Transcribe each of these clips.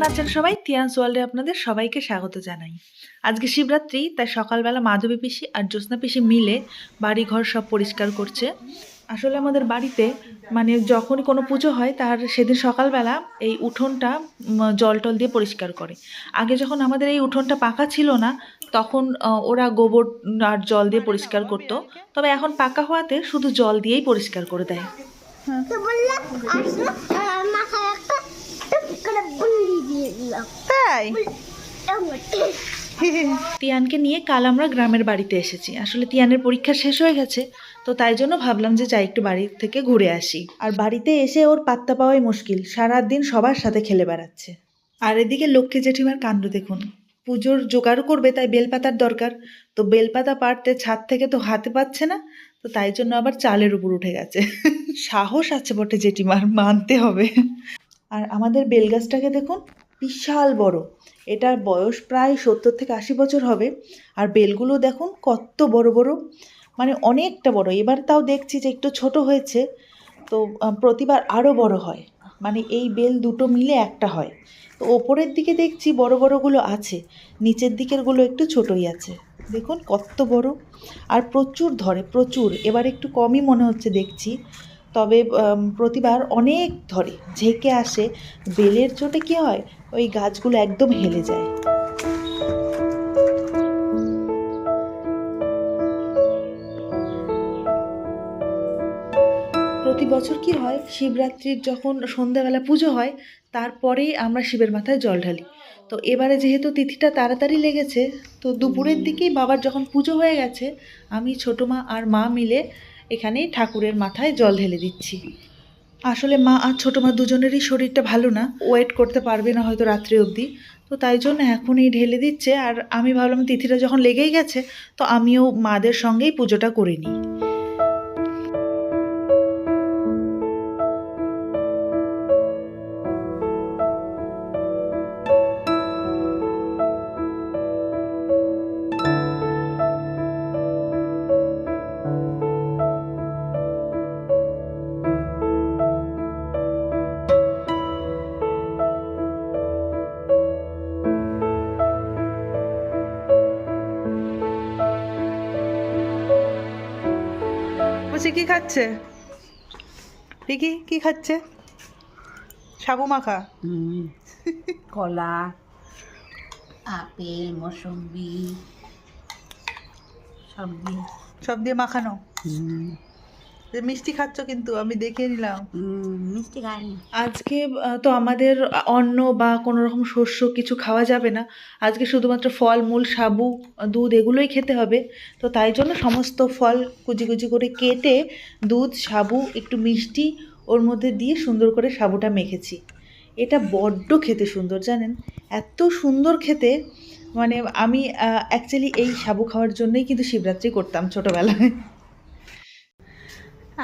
কেমন আছেন সবাই? তিয়ান্স ওয়ার্ল্ডে আপনাদের সবাইকে স্বাগত জানাই। আজকে শিবরাত্রি, তাই সকালবেলা মাধবী পিসি আর জ্যোৎস্না পিসি মিলে বাড়ি ঘর সব পরিষ্কার করছে। আসলে আমাদের বাড়িতে মানে যখনই কোনো পুজো হয়, তার সেদিন সকালবেলা এই উঠোনটা জল টল দিয়ে পরিষ্কার করে। আগে যখন আমাদের এই উঠোনটা পাকা ছিল না, তখন ওরা গোবর আর জল দিয়ে পরিষ্কার করতো। তবে এখন পাকা হওয়াতে শুধু জল দিয়েই পরিষ্কার করে দেয় তো বললাম আসলে আহ, মাথায় একটা টুক করে বুন্দি দিয়ে দিলাম তাই। তিয়ানকে নিয়ে কাল আমরা গ্রামের বাড়িতে এসেছি। আসলে তিয়ানের পরীক্ষা শেষ হয়ে গেছে, তো তাই জন্য ভাবলাম যে যাই একটু বাড়ি থেকে ঘুরে আসি। আর বাড়িতে এসে ওর পাত্তা পাওয়াই মুশকিল, সারাদিন সবার সাথে খেলে বেড়াচ্ছে। আর এদিকে লক্ষ্মী জেঠিমার কাণ্ড দেখুন। পুজোর জোগাড় করবে, তাই বেলপাতার দরকার। তো বেলপাতা পাড়তে ছাদ থেকে তো হাতে পাচ্ছে না, তো তাই জন্য আবার চালের উপর উঠে গেছে। সাহস আছে বটে জেঠিমার, মানতে হবে। আর আমাদের বেলগাছটাকে দেখুন বিশাল বড়। এটার বয়স প্রায় সত্তর থেকে আশি বছর হবে। আর বেলগুলো দেখুন কত বড় বড়। মানে অনেকটা বড়। এবার তাও দেখছি যে একটু ছোট হয়েছে। তো প্রতিবার আরও বড় হয়। মানে এই বেল দুটো মিলে একটা হয়। তো ওপরের দিকে দেখছি বড় বড়গুলো আছে। নিচের দিকেরগুলো একটু ছোটই আছে। দেখুন কত বড়। আর প্রচুর ধরে, প্রচুর। এবার একটু কমই মনে হচ্ছে দেখছি। তবে প্রতিবার অনেক ধরে ঝেঁকে আসে, বেলের চোটে কি হয়? ওই গাছগুলো একদম হেলে যায়। প্রতি বছর কি হয়, শিবরাত্রির যখন সন্ধ্যাবেলা পুজো হয় তারপরেই আমরা শিবের মাথায় জল ঢালি। তো এবারে যেহেতু তিথিটা তাড়াতাড়ি লেগেছে, তো দুপুরের দিকেই বাবার যখন পুজো হয়ে গেছে, আমি ছোটো মা আর মা মিলে এখানেই ঠাকুরের মাথায় জল ঢেলে দিচ্ছি। আসলে মা আর ছোটো মা দুজনেরই শরীরটা ভালো না। ওয়েট করতে পারবে না হয়তো রাত্রি অবধি। তো তাই জন্য এখনই ঢেলে দিচ্ছে। আর আমি ভাবলাম তিথিটা যখন লেগেই গেছে, তো আমিও মাদের সঙ্গেই পুজোটা করে নিই। কি খাচ্ছে? রিকি কি খাচ্ছে? সাবু মাখা। কলা আপেল মৌসম্বি সব দিয়ে। সব দিয়ে মাখানো? হুম, যে মিষ্টি খাচ্ছ কিন্তু আমি দেখে নিলাম। মিষ্টি খাইনি। আজকে তো আমাদের অন্ন বা কোনো রকম শস্য কিছু খাওয়া যাবে না। আজকে শুধুমাত্র ফল মূল সাবু দুধ এগুলোই খেতে হবে। তো তাই জন্য সমস্ত ফল কুচি কুচি করে কেটে দুধ সাবু একটু মিষ্টি ওর মধ্যে দিয়ে সুন্দর করে সাবুটা মেখেছি। এটা বড্ড খেতে সুন্দর জানেন? এত সুন্দর খেতে। মানে আমি অ্যাকচুয়ালি এই সাবু খাওয়ার জন্যই কিন্তু শিবরাত্রি করতাম ছোটোবেলায়।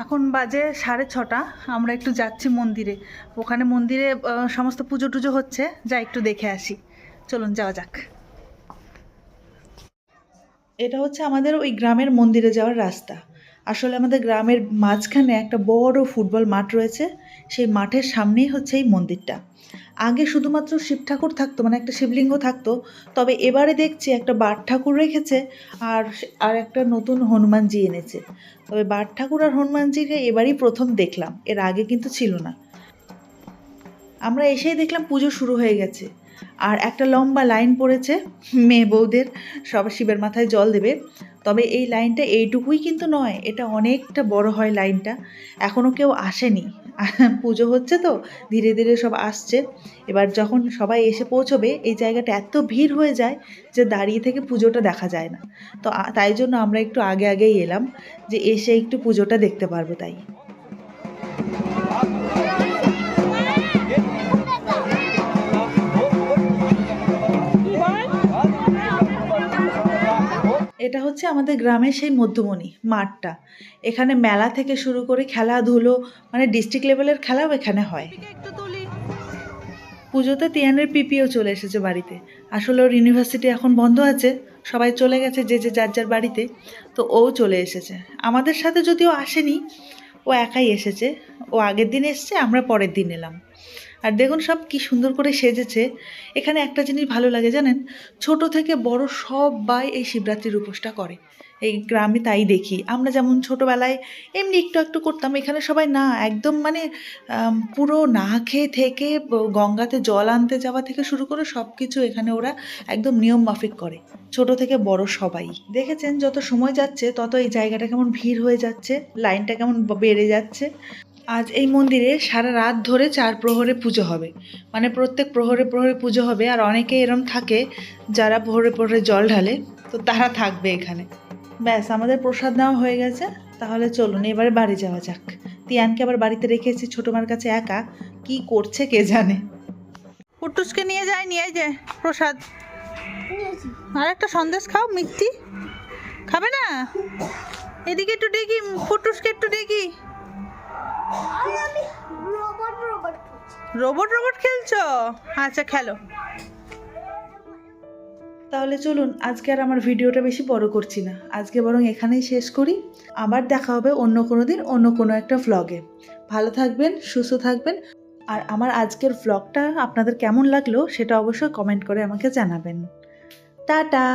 এখন বাজে সাড়ে ছটা, আমরা একটু যাচ্ছি মন্দিরে। ওখানে মন্দিরে সমস্ত পুজো টুজো হচ্ছে যা একটু দেখে আসি। চলুন, যাওয়া যাক। এটা হচ্ছে আমাদের ওই গ্রামের মন্দিরে যাওয়ার রাস্তা। আসলে আমাদের গ্রামের মাঝখানে একটা বড় ফুটবল মাঠ রয়েছে। সেই মাঠের সামনেই হচ্ছে এই মন্দিরটা। আগে শুধুমাত্র শিব ঠাকুর থাকতো মানে একটা শিবলিঙ্গ থাকতো, তবে এবারে দেখছি একটা বাট ঠাকুর রেখেছে আর আর একটা নতুন হনুমানজি এনেছে। তবে বাট ঠাকুর আর হনুমানজিকে এবারই প্রথম দেখলাম, এর আগে কিন্তু ছিল না। আমরা এসেই দেখলাম পুজো শুরু হয়ে গেছে। আর একটা লম্বা লাইন পড়েছে, মেয়ে বউদের সব শিবের মাথায় জল দেবে। তবে এই লাইনটা এইটুকুই কিন্তু নয়, এটা অনেকটা বড় হয় লাইনটা। এখনও কেউ আসেনি। পুজো হচ্ছে তো, ধীরে ধীরে সব আসছে। এবার যখন সবাই এসে পৌঁছবে, এই জায়গাটা এত ভিড় হয়ে যায় যে দাঁড়িয়ে থেকে পুজোটা দেখা যায় না। তো তাই জন্য আমরা একটু আগে আগেই এলাম যে এসে একটু পুজোটা দেখতে পারব তাই। এটা হচ্ছে আমাদের গ্রামের সেই মধ্যমণি মাঠটা। এখানে মেলা থেকে শুরু করে খেলাধুলো মানে ডিস্ট্রিক্ট লেভেলের খেলাও এখানে হয়। পুজোতে তিয়ানের পিপিও চলে এসেছে বাড়িতে। আসলে ওর ইউনিভার্সিটি এখন বন্ধ আছে সবাই চলে গেছে যে যে যার যার বাড়িতে তো ও চলে এসেছে। আমাদের সাথে যদিও আসেনি ও একাই এসেছে। ও আগের দিন এসেছে আমরা পরের দিন এলাম। আর দেখুন সব কি সুন্দর করে সেজেছে। এখানে একটা জিনিস ভালো লাগে জানেন? ছোট থেকে বড় সব বাই এই শিবরাত্রির উপোসটা করে। এই গ্রামে তাই দেখি। আমরা যেমন ছোটোবেলায় এমনি একটু একটু করতাম, এখানে সবাই না, একদম মানে পুরো না খেয়ে থেকে গঙ্গাতে জল আনতে যাওয়া থেকে শুরু করে সব কিছু এখানে ওরা একদম নিয়ম মাফিক করে। ছোট থেকে বড় সবাই। দেখেছেন যত সময় যাচ্ছে, তত এই জায়গাটা কেমন ভিড় হয়ে যাচ্ছে, লাইনটা কেমন বেড়ে যাচ্ছে। আজ এই মন্দিরে সারা রাত ধরে চার প্রহরে পুজো হবে। মানে প্রত্যেক প্রহরে প্রহরে পুজো হবে, আর অনেকে এরম থাকে যারা প্রহরে প্রহরে জল ঢালে, তো তারা থাকবে এখানে। ব্যাস আমাদের প্রসাদ নেওয়া হয়ে গেছে। তাহলে চলুন এবারে বাড়ি যাওয়া যাক। তিয়ানকে আবার বাড়িতে রেখে এসেছি ছোটো মার কাছে একা। কি করছে কে জানে? পুটুসকে নিয়ে যায় নিয়ে যায় প্রসাদ। আর একটা সন্দেশ খাও মিষ্টি। খাবে না? এদিকে একটু দেখি পুটুসকে একটু দেখি। রোবট রোবট করছি রোবট রোবট খেলছো? আচ্ছা খেলো। তাহলে চলুন, আজকে আর আমার ভিডিওটা বেশি বড় করছি না। আজকে বরং এখানেই শেষ করি। আবার দেখা হবে অন্য কোনো দিন, অন্য কোনো একটা ভ্লগে ভালো থাকবেন, সুস্থ থাকবেন। আর আমার আজকের ভ্লগটা আপনাদের কেমন লাগল সেটা অবশ্যই কমেন্ট করে আমাকে জানাবেন। টাটা!